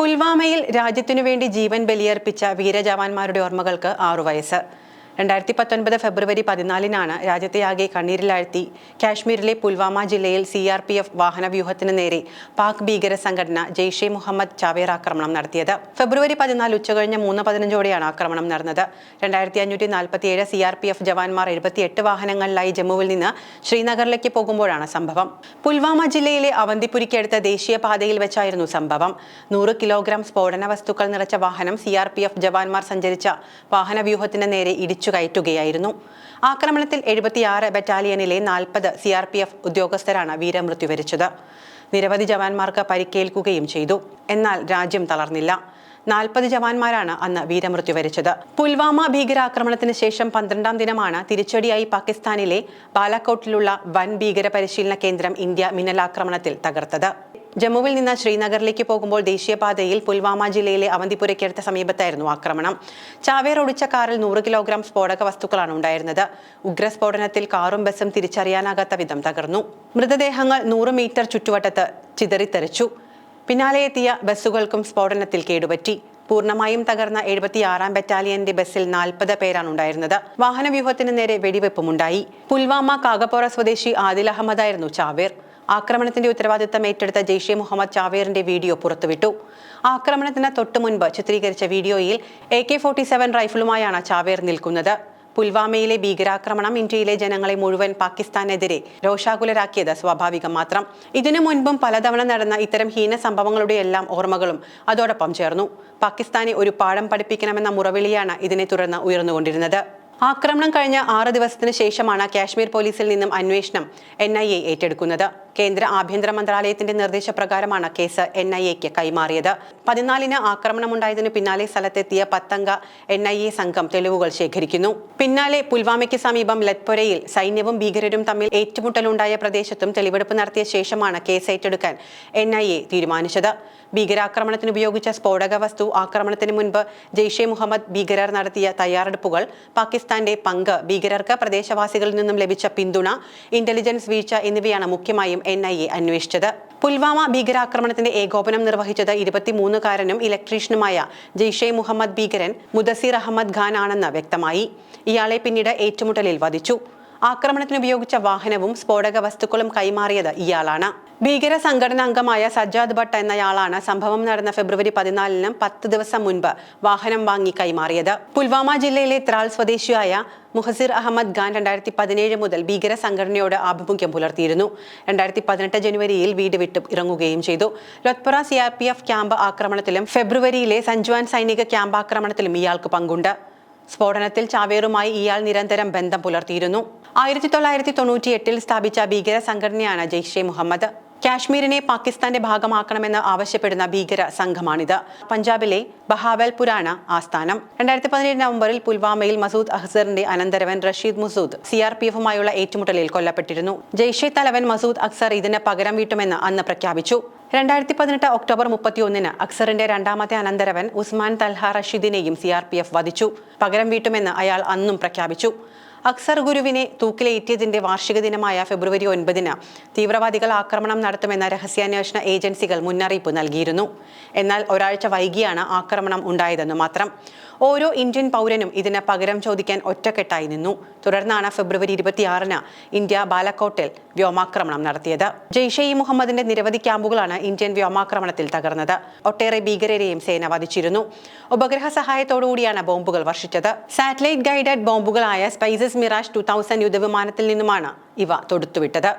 പുൽവാമയിൽ രാജ്യത്തിനു വേണ്ടി ജീവൻ ബലിയർപ്പിച്ച വീരജവാന്മാരുടെ ഓർമ്മകൾക്ക് ആറു വയസ്സ് രണ്ടായിരത്തി പത്തൊൻപത് ഫെബ്രുവരി പതിനാലിനാണ് രാജ്യത്തെയാകെ കണ്ണീരിലാഴ്ത്തി കാശ്മീരിലെ പുൽവാമ ജില്ലയിൽ സി ആർ പി എഫ് വാഹനവ്യൂഹത്തിന് നേരെ പാക് ഭീകര സംഘടന ജെയ്ഷെ മുഹമ്മദ് ചാവേർ ആക്രമണം നടത്തിയത്. ഫെബ്രുവരി പതിനാല് ഉച്ചകഴിഞ്ഞ് മൂന്ന് പതിനഞ്ചോടെയാണ് ആക്രമണം നടന്നത്. രണ്ടായിരത്തി അഞ്ഞൂറ്റി നാൽപ്പത്തിയേഴ് സി ആർ പി എഫ് ജവാന്മാർ എഴുപത്തിയെട്ട് വാഹനങ്ങളിലായി ജമ്മുവിൽ നിന്ന് ശ്രീനഗറിലേക്ക് പോകുമ്പോഴാണ് സംഭവം. പുൽവാമ ജില്ലയിലെ അവന്തിപുരിക്കടുത്ത ദേശീയപാതയിൽ വെച്ചായിരുന്നു സംഭവം. നൂറ് കിലോഗ്രാം സ്ഫോടന വസ്തുക്കൾ നിറച്ച വാഹനം സി ആർ പി എഫ് ജവാന്മാർ സഞ്ചരിച്ച വാഹനവ്യൂഹത്തിന് നേരെ ഇടിച്ചു കയറ്റുകയായിരുന്നു ആക്രമണത്തിൽ എഴുപത്തിയാറ് ബറ്റാലിയനിലെ നാൽപ്പത് സി ആർ പി എഫ് ഉദ്യോഗസ്ഥരാണ് വീരമൃത്യു വരിച്ചത് നിരവധി ജവാന്മാർക്ക് പരിക്കേൽക്കുകയും ചെയ്തു. എന്നാൽ രാജ്യം തളർന്നില്ല. നാൽപ്പത് ജവാന്മാരാണ് അന്ന് വീരമൃത്യു വരിച്ചത് പുൽവാമ ഭീകരാക്രമണത്തിന് ശേഷം പന്ത്രണ്ടാം ദിനമാണ് തിരിച്ചടിയായി പാകിസ്ഥാനിലെ ബാലാക്കോട്ടിലുള്ള വൻ ഭീകര പരിശീലന കേന്ദ്രം ഇന്ത്യ മിന്നലാക്രമണത്തിൽ തകർത്തത്. ജമ്മുവിൽ നിന്ന് ശ്രീനഗറിലേക്ക് പോകുമ്പോൾ ദേശീയപാതയിൽ പുൽവാമ ജില്ലയിലെ അവന്തിപുരയ്ക്കടുത്ത സമീപത്തായിരുന്നു ആക്രമണം. ചാവേർ ഒടിച്ച കാറിൽ നൂറ് കിലോഗ്രാം സ്ഫോടക വസ്തുക്കളാണ് ഉണ്ടായിരുന്നത്. ഉഗ്രസ്ഫോടനത്തിൽ കാറും ബസ്സും തിരിച്ചറിയാനാകാത്ത വിധം തകർന്നു. മൃതദേഹങ്ങൾ നൂറ് മീറ്റർ ചുറ്റുവട്ടത്ത് ചിതറിത്തെറിച്ചു. പിന്നാലെ എത്തിയ ബസ്സുകൾക്കും സ്ഫോടനത്തിൽ കേടുപറ്റി. പൂർണമായും തകർന്ന എഴുപത്തിയാറാം ബറ്റാലിയന്റെ ബസ്സിൽ നാൽപ്പത് പേരാണ് ഉണ്ടായിരുന്നത്. വാഹനവ്യൂഹത്തിന് നേരെ വെടിവെപ്പുമുണ്ടായി. പുൽവാമ കാഗപ്പോറ സ്വദേശി ആദിൽ അഹമ്മദായിരുന്നു ചാവേർ. ആക്രമണത്തിന്റെ ഉത്തരവാദിത്തം ഏറ്റെടുത്ത ജെയ്ഷെ മുഹമ്മദ് ചാവേറിന്റെ വീഡിയോ പുറത്തുവിട്ടു. ആക്രമണത്തിന് തൊട്ടു മുൻപ് ചിത്രീകരിച്ച വീഡിയോയിൽ എ കെ ഫോർട്ടി സെവൻ റൈഫിളുമായാണ് ചാവേർ നിൽക്കുന്നത്. പുൽവാമയിലെ ഭീകരാക്രമണം ഇന്ത്യയിലെ ജനങ്ങളെ മുഴുവൻ പാകിസ്ഥാനെതിരെ രോഷാകുലരാക്കിയത് സ്വാഭാവികം മാത്രം. ഇതിനു മുൻപും പലതവണ നടന്ന ഇത്തരം ഹീന സംഭവങ്ങളുടെ എല്ലാം ഓർമ്മകളും അതോടൊപ്പം ചേർന്നു. പാകിസ്ഥാനെ ഒരു പാഠം പഠിപ്പിക്കണമെന്ന മുറവിളിയാണ് ഇതിനെ തുടർന്ന് ഉയർന്നുകൊണ്ടിരുന്നത്. ആക്രമണം കഴിഞ്ഞ ആറ് ദിവസത്തിന് ശേഷമാണ് കാശ്മീർ പോലീസിൽ നിന്നും അന്വേഷണം എൻ ഏറ്റെടുക്കുന്നത്. കേന്ദ്ര ആഭ്യന്തര മന്ത്രാലയത്തിന്റെ നിർദ്ദേശപ്രകാരമാണ് കേസ് എൻ ഐ എക്ക് കൈമാറിയത്. പതിനാലിന് ആക്രമണമുണ്ടായതിനു പിന്നാലെ സ്ഥലത്തെത്തിയ പത്തംഗ എൻ ഐ എ സംഘം തെളിവുകൾ ശേഖരിക്കുന്നു. പിന്നാലെ പുൽവാമയ്ക്ക് സമീപം ലത്പൊരയിൽ സൈന്യവും ഭീകരരും തമ്മിൽ ഏറ്റുമുട്ടലുണ്ടായ പ്രദേശത്തും തെളിവെടുപ്പ് നടത്തിയ ശേഷമാണ് കേസ് ഏറ്റെടുക്കാൻ എൻ ഐ എ തീരുമാനിച്ചത്. ഭീകരാക്രമണത്തിന് ഉപയോഗിച്ച സ്ഫോടക വസ്തു ആക്രമണത്തിന് മുൻപ് ജെയ്ഷെ മുഹമ്മദ് ഭീകരർ നടത്തിയ തയ്യാറെടുപ്പുകൾ പാകിസ്ഥാന്റെ പങ്ക് ഭീകരർക്ക് പ്രദേശവാസികളിൽ നിന്നും ലഭിച്ച പിന്തുണ ഇന്റലിജൻസ് വീഴ്ച എന്നിവയാണ് മുഖ്യമായും എൻ ഐ എ അന്വേഷിച്ചത്. പുൽവാമ ഭീകരാക്രമണത്തിന്റെ ഏകോപനം നിർവഹിച്ചത് ഇരുപത്തിമൂന്നുകാരനും ഇലക്ട്രീഷ്യനുമായ ജെയ്ഷെ മുഹമ്മദ് ഭീകരൻ മുദസീർ അഹമ്മദ് ഖാൻ ആണെന്ന് വ്യക്തമായി. ഇയാളെ പിന്നീട് ഏറ്റുമുട്ടലിൽ വധിച്ചു. ആക്രമണത്തിന് ഉപയോഗിച്ച വാഹനവും സ്ഫോടക വസ്തുക്കളും കൈമാറിയത് ഇയാളാണ്. ഭീകര സംഘടന അംഗമായ സജ്ജാദ് ഭട്ട് എന്നയാളാണ് സംഭവം നടന്ന ഫെബ്രുവരി പതിനാലിന് പത്ത് ദിവസം മുൻപ് വാഹനം വാങ്ങി കൈമാറിയത്. പുൽവാമ ജില്ലയിലെ ത്രാൾ സ്വദേശിയായ മുഹസിർ അഹമ്മദ് ഖാൻ രണ്ടായിരത്തി പതിനേഴ് മുതൽ ഭീകര സംഘടനയോട് ആഭിമുഖ്യം പുലർത്തിയിരുന്നു. രണ്ടായിരത്തി പതിനെട്ട് ജനുവരിയിൽ വീട് വിട്ട് ഇറങ്ങുകയും ചെയ്തു. Lethpora C R P F camp ആക്രമണത്തിലും ഫെബ്രുവരിയിലെ സഞ്ജുവാൻ സൈനിക ക്യാമ്പ് ആക്രമണത്തിലും ഇയാൾക്ക് പങ്കുണ്ട്. സ്ഫോടനത്തിൽ ചാവേറുമായി ഇയാൾ നിരന്തരം ബന്ധം പുലർത്തിയിരുന്നു. ആയിരത്തി തൊള്ളായിരത്തി തൊണ്ണൂറ്റി എട്ടിൽ സ്ഥാപിച്ച ഭീകര സംഘടനയാണ് ജെയ്ഷെ മുഹമ്മദ്. കാശ്മീരിനെ പാകിസ്ഥാന്റെ ഭാഗമാക്കണമെന്ന് ആവശ്യപ്പെടുന്ന ഭീകര സംഘമാണിത്. പഞ്ചാബിലെ ബഹാവൽപുരാണ് ആസ്ഥാനം. രണ്ടായിരത്തി പതിനേഴ് നവംബറിൽ പുൽവാമയിൽ മസൂദ് അഹ്സറിന്റെ അനന്തരവൻ Rasheed Masood C R P എഫുമായുള്ള ഏറ്റുമുട്ടലിൽ കൊല്ലപ്പെട്ടിരുന്നു. ജെയ്ഷെ തലവൻ മസൂദ് അക്സർ ഇതിന് പകരം വീട്ടുമെന്ന് അന്ന് പ്രഖ്യാപിച്ചു. രണ്ടായിരത്തി പതിനെട്ട് ഒക്ടോബർ മുപ്പത്തിയൊന്നിന് അക്സറിന്റെ രണ്ടാമത്തെ അനന്തരവൻ ഉസ്മാൻ തൽഹ റഷീദിനെയും സി ആർ പി എഫ് വധിച്ചു. പകരം വീട്ടുമെന്ന് അയാൾ അന്നും പ്രഖ്യാപിച്ചു. അക്സർ ഗുരുവിനെ തൂക്കിലേറ്റിയതിന്റെ വാർഷിക ദിനമായ ഫെബ്രുവരി ഒൻപതിന് തീവ്രവാദികൾ ആക്രമണം നടത്തുമെന്ന രഹസ്യാന്വേഷണ ഏജൻസികൾ മുന്നറിയിപ്പ് നൽകിയിരുന്നു. എന്നാൽ ഒരാഴ്ച വൈകിയാണ് ആക്രമണം ഉണ്ടായതെന്ന് മാത്രം. ഓരോ ഇന്ത്യൻ പൗരനും ഇതിന് പകരം ചോദിക്കാൻ ഒറ്റക്കെട്ടായി നിന്നു. തുടർന്നാണ് ഫെബ്രുവരി ഇരുപത്തിയാറിന് ഇന്ത്യ ബാലക്കോട്ടിൽ വ്യോമാക്രമണം നടത്തിയത്. ജെയ്ഷെ ഇ മുഹമ്മദിന്റെ നിരവധി ക്യാമ്പുകളാണ് ഇന്ത്യൻ വ്യോമാക്രമണത്തിൽ തകർന്നത്. ഒട്ടേറെ ഭീകരരെയും സേന വധിച്ചിരുന്നു. ഉപഗ്രഹ സഹായത്തോടുകൂടിയാണ് ബോംബുകൾ വർഷിച്ചത്. സാറ്റലൈറ്റ് ഗൈഡഡ് ബോംബുകളായ സ്പൈസസ് മിറാഷ് ടു തൗസൻഡ് യുദ്ധവിമാനത്തിൽ നിന്നുമാണ് ഇവ തൊടുത്തുവിട്ടത്.